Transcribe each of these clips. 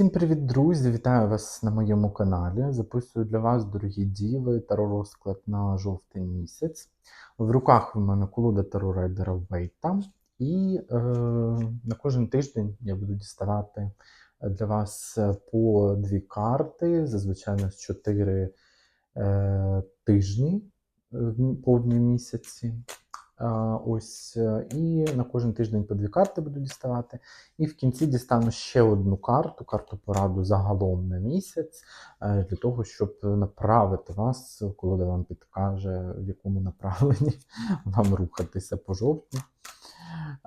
Всім привіт, друзі! Вітаю вас на моєму каналі. Записую для вас, дорогі діви, таро розклад на жовтий місяць. В руках у мене колода таро райдера Вейта. І е, на кожен тиждень я буду діставати для вас по дві карти, зазвичай нас чотири е, тижні е, в повні місяці. Ось е, і на кожен тиждень по дві карти буду діставати. І в кінці дістану ще одну карту, карту пораду загалом на місяць, е, для того, щоб направити вас, коли вам підкаже, в якому направленні вам рухатися по жовтні.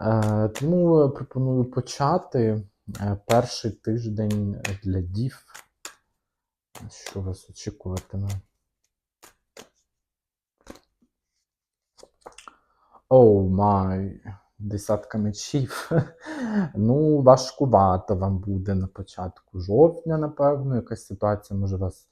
Е, Тому пропоную почати перший тиждень для дів. Що вас очікуватиме? Оу май, десятка мечів. Ну, важкувато вам буде на початку жовтня, напевно. Якась ситуація може вас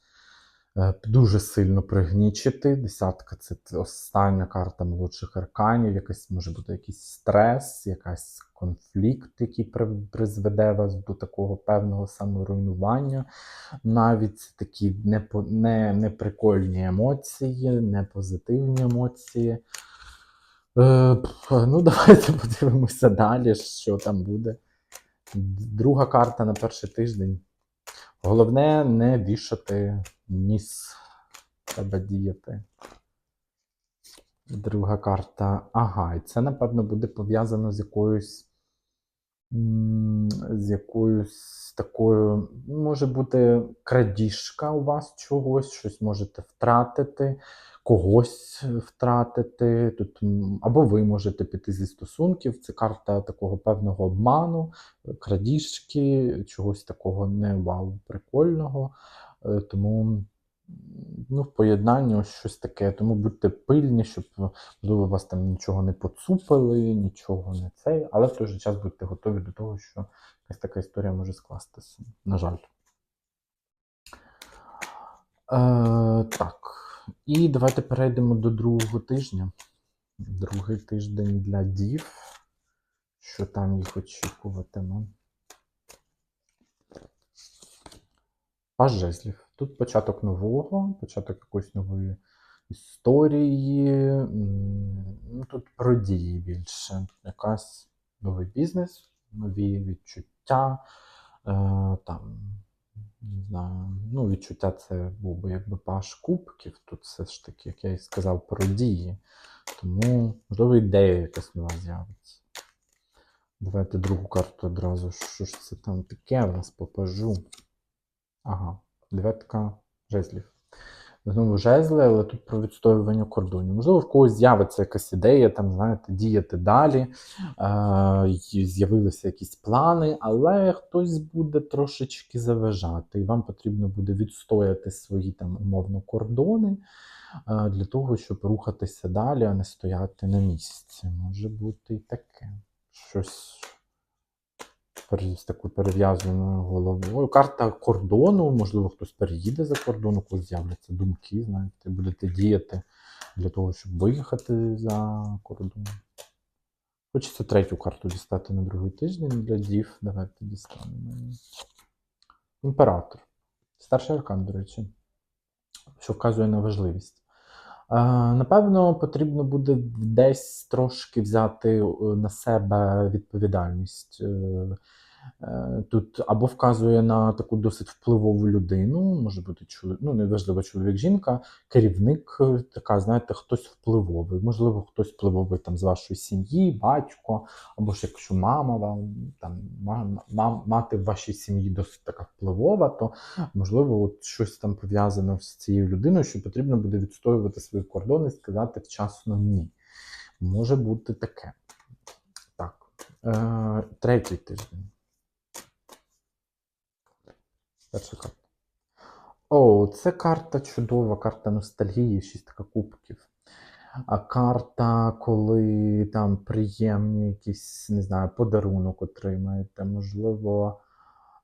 е, дуже сильно пригнічити. Десятка це остання карта молодших арканів. Якась може бути якийсь стрес, якась конфлікт, який при- призведе вас до такого певного саморуйнування. Навіть такі непо- не, неприкольні емоції, непозитивні емоції. Е, ну, давайте подивимося далі, що там буде. Друга карта на перший тиждень. Головне не вішати ніс. Треба діяти. Друга карта. Ага, і це, напевно, буде пов'язано з якоюсь. З якоюсь такою. Може бути крадіжка у вас чогось, щось можете втратити когось втратити, тут, або ви можете піти зі стосунків. Це карта такого певного обману, крадіжки, чогось такого не вау, прикольного. Е, Тому ну, в поєднанні ось щось таке. Тому будьте пильні, щоб можливо вас там нічого не поцупили, нічого не цей, але в той же час будьте готові до того, що якась така історія може скластися. На жаль. Е, так. І давайте перейдемо до другого тижня. Другий тиждень для дів. Що там їх очікуватиме? Паж жезлів. Тут початок нового, початок якоїсь нової історії. Ну, тут про дії більше. Якась новий бізнес, нові відчуття. Е, там, не знаю, ну, відчуття це був би якби паш кубків. Тут все ж таки, як я і сказав, про дії. Тому, можливо, ідея якась нова з'явиться. Давайте другу карту одразу. Що ж це там таке в нас попажу? Ага, дев'ятка жезлів. Знову жезли, але тут про відстоювання кордонів. Можливо, в когось з'явиться якась ідея, там, знаєте, діяти далі. Е, з'явилися якісь плани, але хтось буде трошечки заважати, і вам потрібно буде відстояти свої там умовно кордони е, для того, щоб рухатися далі, а не стояти на місці. Може бути і таке. Щось з такою перев'язаною головою. Карта кордону, можливо, хтось переїде за кордон, у когось з'являться думки, знаєте, будете діяти для того, щоб виїхати за кордон. Хочеться третю карту дістати на другий тиждень для дів. Давайте дістанемо. Імператор. Старший аркан, до речі, що вказує на важливість. Е, Напевно, потрібно буде десь трошки взяти е, на себе відповідальність. Е, Тут або вказує на таку досить впливову людину, може бути чоловік, ну неважливо, чоловік, жінка, керівник, е, така, знаєте, хтось впливовий. Можливо, хтось впливовий там з вашої сім'ї, батько, або ж якщо мама вам там ма- ма- мати в вашій сім'ї досить така впливова, то можливо, от щось там пов'язано з цією людиною, що потрібно буде відстоювати свої кордони сказати вчасно ні. Може бути таке. Так. Е, третій тиждень. Перша карта. О, це карта чудова, карта ностальгії, шістка кубків. А карта, коли там приємні якісь, не знаю, подарунок отримаєте, можливо,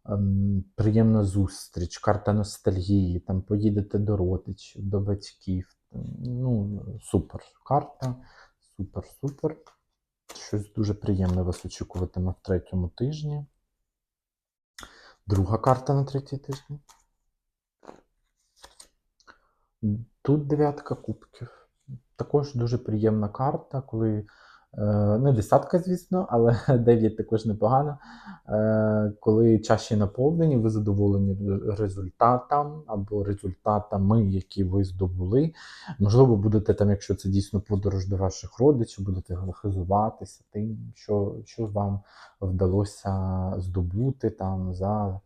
ем, приємна зустріч, карта ностальгії, там поїдете до родичів, до батьків. Ну, супер карта. Супер, супер. Щось дуже приємне вас очікуватиме в третьому тижні. Друга карта на третій тиждень. Тут дев'ятка кубків. Також дуже приємна карта, коли е, не десятка, звісно, але 9 також непогано. Е, коли чаші наповнені, ви задоволені результатом або результатами, які ви здобули. Можливо, будете там, якщо це дійсно подорож до ваших родичів, будете хизуватися тим, що, що вам вдалося здобути там за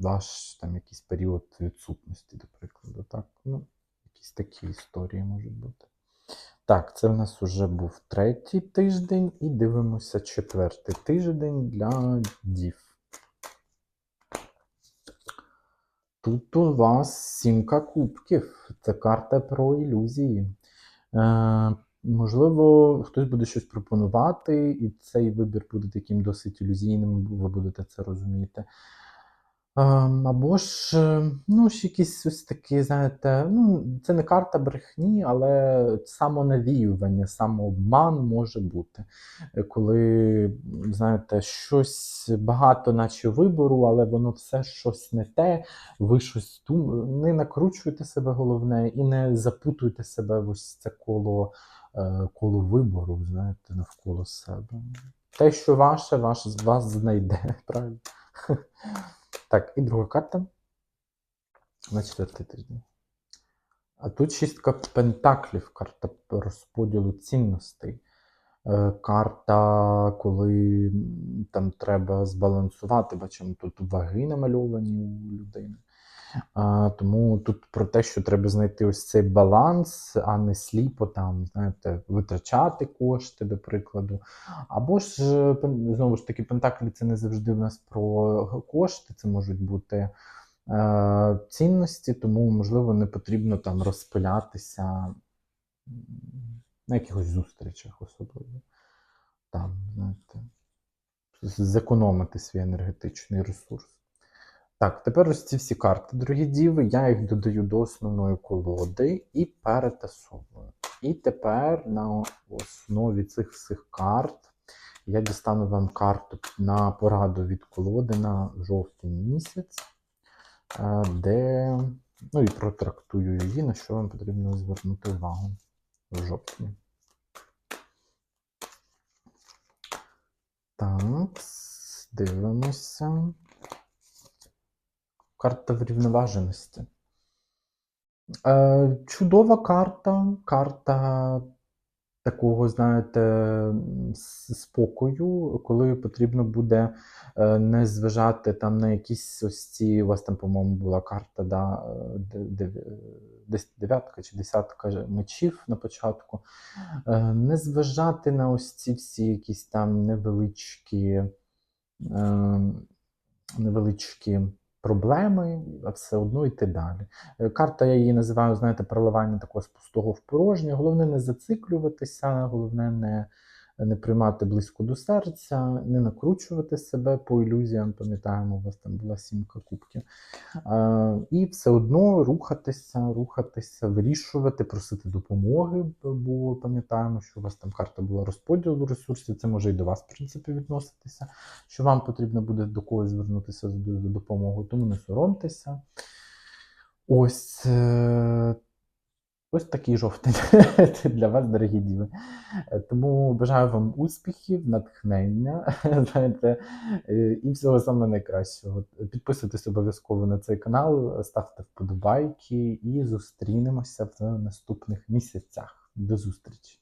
ваш там якийсь період відсутності, до прикладу. Так? Ну, якісь такі історії можуть бути. Так, це в нас вже був третій тиждень, і дивимося четвертий тиждень для дів. Тут у вас сімка кубків. Це карта про ілюзії. Е, можливо, хтось буде щось пропонувати, і цей вибір буде таким досить ілюзійним, ви будете це розуміти. Ем, або ж, е, ну, ж якісь ось такі, знаєте, ну, це не карта брехні, але самонавіювання, самообман може бути. Коли, знаєте, щось багато, наче вибору, але воно все щось не те, ви щось дум... не накручуєте себе головне і не запутуєте себе в ось це коло, е, коло вибору, знаєте, навколо себе. Те, що ваше, ваше вас знайде, правильно? Так, і друга карта на четвертий тиждень. А тут шістка пентаклів, карта розподілу цінностей. Е, Карта, коли там треба збалансувати, бачимо, тут ваги намальовані у людини. А, тому тут про те, що треба знайти ось цей баланс, а не сліпо там, знаєте, витрачати кошти, до прикладу. Або ж, е, знову ж таки, пентаклі це не завжди в нас про кошти, це можуть бути е, цінності, тому, можливо, не потрібно там розпилятися на якихось зустрічах особливо. Там, знаєте, зекономити свій енергетичний ресурс. Так, тепер ось ці всі карти, дорогі діви, я їх додаю до основної колоди і перетасовую. І тепер на основі цих всіх карт я дістану вам карту на пораду від колоди на жовтень місяць, е, де ну і протрактую її, на що вам потрібно звернути увагу в жовтні. Так, дивимося. Карта врівноваженості. Е, чудова карта, карта такого, знаєте, спокою, коли потрібно буде е, не зважати там на якісь ось ці, у вас там, по-моєму, була карта, да, де- де- десь дев'ятка чи десятка мечів на початку. Е, Не зважати на ось ці всі якісь там невеличкі, е, невеличкі проблеми, а все одно йти далі. Е, Карта, я її називаю, знаєте, переливання такого з пустого в порожнє. Головне не зациклюватися, головне не, не приймати близько до серця, не накручувати себе по ілюзіям. Пам'ятаємо, у вас там була сімка кубків. Е, І все одно рухатися, рухатися, вирішувати, просити допомоги, бо пам'ятаємо, що у вас там карта була розподілу ресурсів, це може і до вас, в принципі, відноситися, що вам потрібно буде до когось звернутися за за допомогою, тому не соромтеся. Ось, е, ось такий жовтень для вас, дорогі діви. Е, Тому бажаю вам успіхів, натхнення, знаєте, е, і всього саме найкращого. Підписуйтесь обов'язково на цей канал, ставте вподобайки і зустрінемося в наступних місяцях. До зустрічі!